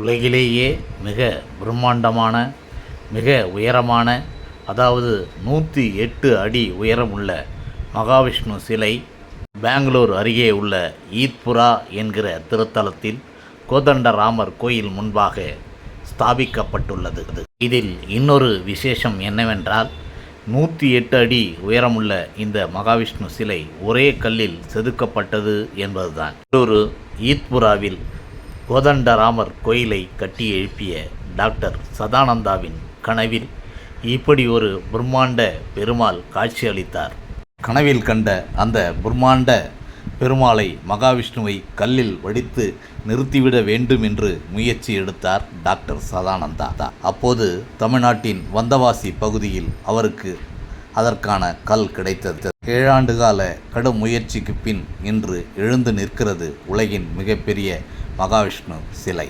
உலகிலேயே மிக பிரம்மாண்டமான மிக உயரமான அதாவது நூற்றி எட்டு அடி உயரமுள்ள மகாவிஷ்ணு சிலை பெங்களூர் அருகே உள்ள ஈத்புரா என்கிற திருத்தலத்தில் கோதண்டராமர் கோயில் முன்பாக ஸ்தாபிக்கப்பட்டுள்ளது. இதில் இன்னொரு விசேஷம் என்னவென்றால் நூற்றி எட்டு அடி உயரமுள்ள இந்த மகாவிஷ்ணு சிலை ஒரே கல்லில் செதுக்கப்பட்டது என்பதுதான். ஒரு ஈத்புராவில் கோதண்டராமர் கோயிலை கட்டி எழுப்பிய டாக்டர் சதானந்தாவின் கனவில் இப்படி ஒரு பிரம்மாண்ட பெருமாள் காட்சியளித்தார் கனவில் கண்ட அந்த பிரம்மாண்ட பெருமாளை மகாவிஷ்ணுவை கல்லில் வடித்து நிறுத்திவிட வேண்டும் என்று முயற்சி எடுத்தார் டாக்டர் சதானந்தா. அப்போது தமிழ்நாட்டின் வந்தவாசி பகுதியில் அவருக்கு அதற்கான கல் கிடைத்தது. ஏழாண்டு கால கடும் முயற்சிக்கு பின் இன்று எழுந்து நிற்கிறது உலகின் மிகப்பெரிய மகாவிஷ்ணு சிலை.